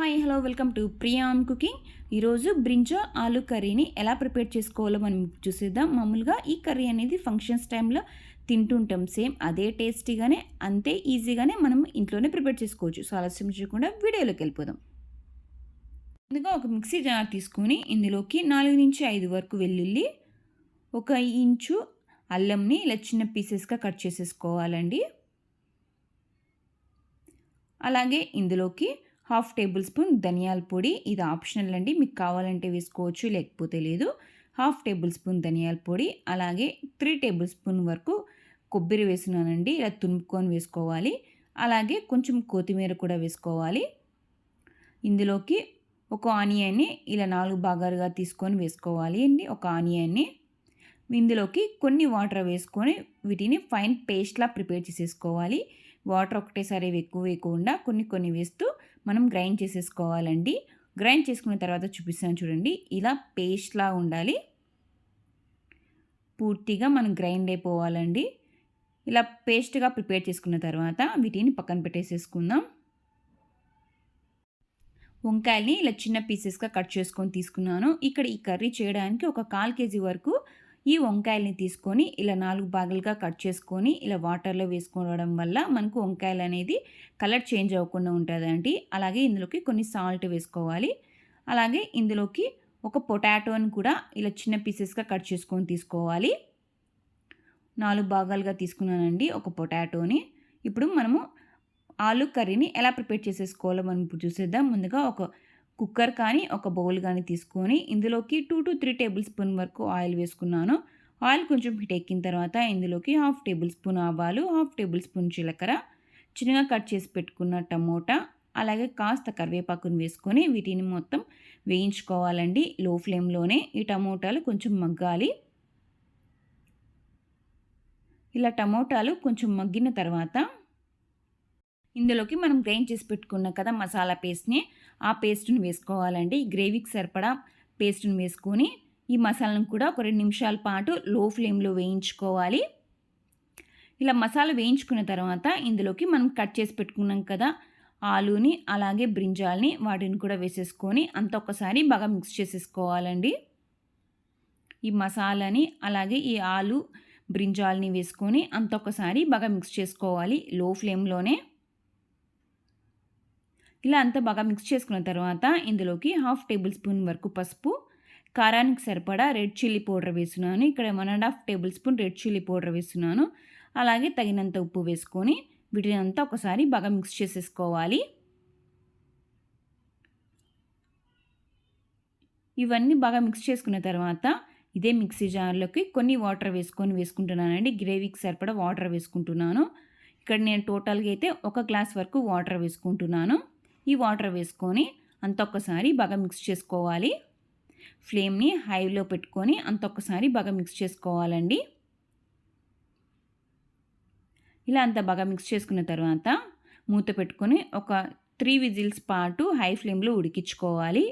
Hi hello welcome to Priyam cooking ఈరోజు brinjal ఆలు కర్రీని ఎలా ప్రిపేర్ చేసుకోవాలో మనం చూసేద్దాం. మామూలుగా ఈ కర్రీ అనేది ఫంక్షన్స్ టైంలో తింటుంటాం. సేమ్ అదే టేస్టీగానే అంతే ఈజీగానే మనం ఇంట్లోనే ప్రిపేర్ చేసుకోవచ్చు. సో ఆలస్యం చేయకుండా వీడియోలోకి వెళ్ళిపోదాం. ముందుగా ఒక మిక్సీ జార్ తీసుకొని ఇందులోకి నాలుగు నుంచి ఐదు వరకు వెల్లుల్లి ఒక ఇంచు అల్లంని ఇలా చిన్న పీసెస్గా కట్ చేసేసుకోవాలండి. అలాగే ఇందులోకి హాఫ్ టేబుల్ స్పూన్ ధనియాల పొడి. ఇది ఆప్షనల్ అండి. మీకు కావాలంటే వేసుకోవచ్చు లేకపోతే లేదు. హాఫ్ టేబుల్ స్పూన్ ధనియాల పొడి. అలాగే త్రీ టేబుల్ స్పూన్ వరకు కొబ్బరి వేసినానండి ఇలా తునుపుకొని వేసుకోవాలి. అలాగే కొంచెం కొత్తిమీర కూడా వేసుకోవాలి. ఇందులోకి ఒక ఆనియన్ని ఇలా నాలుగు భాగాలుగా తీసుకొని వేసుకోవాలి అండి. ఒక ఆనియన్ని. ఇందులోకి కొన్ని వాటర్ వేసుకొని వీటిని ఫైన్ పేస్ట్లా ప్రిపేర్ చేసేసుకోవాలి. వాటర్ ఒకటేసారి ఎక్కువ వేయకుండా కొన్ని కొన్ని వేస్తూ మనం గ్రైండ్ చేసేసుకోవాలండి. గ్రైండ్ చేసుకున్న తర్వాత చూపిస్తాను చూడండి. ఇలా పేస్ట్లా ఉండాలి. పూర్తిగా మనం గ్రైండ్ అయిపోవాలండి. ఇలా పేస్ట్గా ప్రిపేర్ చేసుకున్న తర్వాత వీటిని పక్కన పెట్టేసేసుకుందాం. వంకాయల్ని ఇలా చిన్న పీసెస్గా కట్ చేసుకొని తీసుకున్నాను. ఇక్కడ ఈ కర్రీ చేయడానికి ఒక కాల్ కేజీ వరకు ఈ వంకాయల్ని తీసుకొని ఇలా నాలుగు భాగాలుగా కట్ చేసుకొని ఇలా వాటర్లో వేసుకోవడం వల్ల మనకు వంకాయలు అనేది కలర్ చేంజ్ అవ్వకుండా ఉంటుందండి. అలాగే ఇందులోకి కొన్ని సాల్ట్ వేసుకోవాలి. అలాగే ఇందులోకి ఒక పొటాటోని కూడా ఇలా చిన్న పీసెస్గా కట్ చేసుకొని తీసుకోవాలి. నాలుగు భాగాలుగా తీసుకున్నానండి ఒక పొటాటోని. ఇప్పుడు మనము ఆలు కర్రీని ఎలా ప్రిపేర్ చేసేసుకోవాలో మనం ఇప్పుడు చూసేద్దాం. ముందుగా ఒక కుక్కర్ కానీ ఒక బౌల్ కానీ తీసుకొని ఇందులోకి two to three table spoon వరకు ఆయిల్ వేసుకున్నాను. ఆయిల్ కొంచెం హీట్ ఎక్కిన తర్వాత ఇందులోకి హాఫ్ టేబుల్ స్పూన్ ఆవాలు హాఫ్ టేబుల్ స్పూన్ జీలకర్ర చిన్నగా కట్ చేసి పెట్టుకున్న టమోటా అలాగే కాస్త కరివేపాకుని వేసుకొని వీటిని మొత్తం వేయించుకోవాలండి. లో ఫ్లేమ్లోనే ఈ టమోటాలు కొంచెం మగ్గాలి. ఇలా టమోటాలు కొంచెం మగ్గిన తర్వాత ఇందులోకి మనం గ్రైండ్ చేసి పెట్టుకున్న కదా మసాలా పేస్ట్ని ఆ పేస్ట్ని వేసుకోవాలండి. గ్రేవీకి సరిపడా పేస్ట్ని వేసుకొని ఈ మసాలాను కూడా ఒక రెండు నిమిషాల పాటు లో ఫ్లేమ్లో వేయించుకోవాలి. ఇలా మసాలా వేయించుకున్న తర్వాత ఇందులోకి మనం కట్ చేసి పెట్టుకున్నాం కదా ఆలుని అలాగే బ్రింజాల్ని వాటిని కూడా వేసేసుకొని అంత ఒకసారి బాగా మిక్స్ చేసేసుకోవాలండి. ఈ మసాలాని అలాగే ఈ ఆలు బ్రింజాల్ని వేసుకొని అంత ఒకసారి బాగా మిక్స్ చేసుకోవాలి లో ఫ్లేమ్లోనే. ఇలా అంతా బాగా మిక్స్ చేసుకున్న తర్వాత ఇందులోకి హాఫ్ టేబుల్ స్పూన్ వరకు పసుపు కారానికి సరిపడా రెడ్ చిల్లీ పౌడర్ వేస్తున్నాను ఇక్కడ one and half tablespoon red chilli powder వేస్తున్నాను అలాగే తగినంత ఉప్పు వేసుకొని వీటిని అంతా ఒకసారి బాగా మిక్స్ చేసేసుకోవాలి. ఇవన్నీ బాగా మిక్స్ చేసుకున్న తర్వాత ఇదే మిక్సీ జార్లోకి కొన్ని వాటర్ వేసుకొని వేసుకుంటున్నానండి. గ్రేవీకి సరిపడా వాటర్ వేసుకుంటున్నాను. ఇక్కడ నేను టోటల్గా అయితే ఒక గ్లాస్ వరకు వాటర్ వేసుకుంటున్నాను. ఈ వాటర్ వేసుకొని అంత ఒక్కసారి బాగా మిక్స్ చేసుకోవాలి. ఫ్లేమ్ని హైలో పెట్టుకొని అంత ఒక్కసారి బాగా మిక్స్ చేసుకోవాలండి. ఇలా అంత బాగా మిక్స్ చేసుకున్న తర్వాత మూత పెట్టుకొని ఒక త్రీ విజిల్స్ పాటు హై ఫ్లేమ్లో ఉడికించుకోవాలి.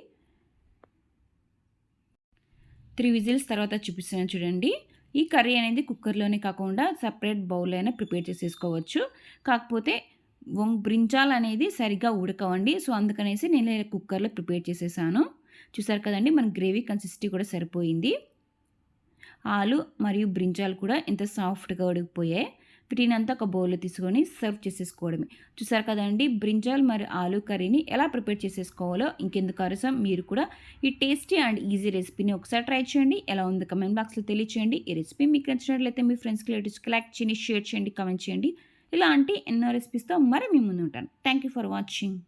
త్రీ విజిల్స్ తర్వాత చూపిస్తున్నాను చూడండి. ఈ కర్రీ అనేది కుక్కర్లోనే కాకుండా సపరేట్ బౌల్ అయినా ప్రిపేర్ చేసేసుకోవచ్చు. కాకపోతే బ్రింజాల్ అనేది సరిగ్గా ఉడకవండి. సో అందుకనేసి నేను కుక్కర్లో ప్రిపేర్ చేసేసాను. చూసారు కదండి మన గ్రేవీ కన్సిస్టీ కూడా సరిపోయింది. ఆలు మరియు బ్రింజాలు కూడా ఎంత సాఫ్ట్గా ఉడికిపోయాయి. వీటిని అంతా ఒక బౌల్లో తీసుకొని సర్వ్ చేసేసుకోవడమే. చూసారు కదండి బ్రింజాల్ మరియు ఆలు కర్రీని ఎలా ప్రిపేర్ చేసేసుకోవాలో ఇంకెందుకు అరసం మీరు కూడా ఈ టేస్టీ అండ్ ఈజీ రెసిపీని ఒకసారి ట్రై చేయండి. ఎలా ఉంది కమెంట్ బాక్స్లో తెలియచేయండి. ఈ రెసిపీ మీకు నచ్చినట్లయితే మీ ఫ్రెండ్స్కి రిలేటివ్స్కి లైక్ చేయండి షేర్ చేయండి కమెంట్ చేయండి. ఇలాంటి ఎన్నో రెసిపీస్తో మరి మీ ముందు ఉంటాను థ్యాంక్ యూ ఫర్ వాచింగ్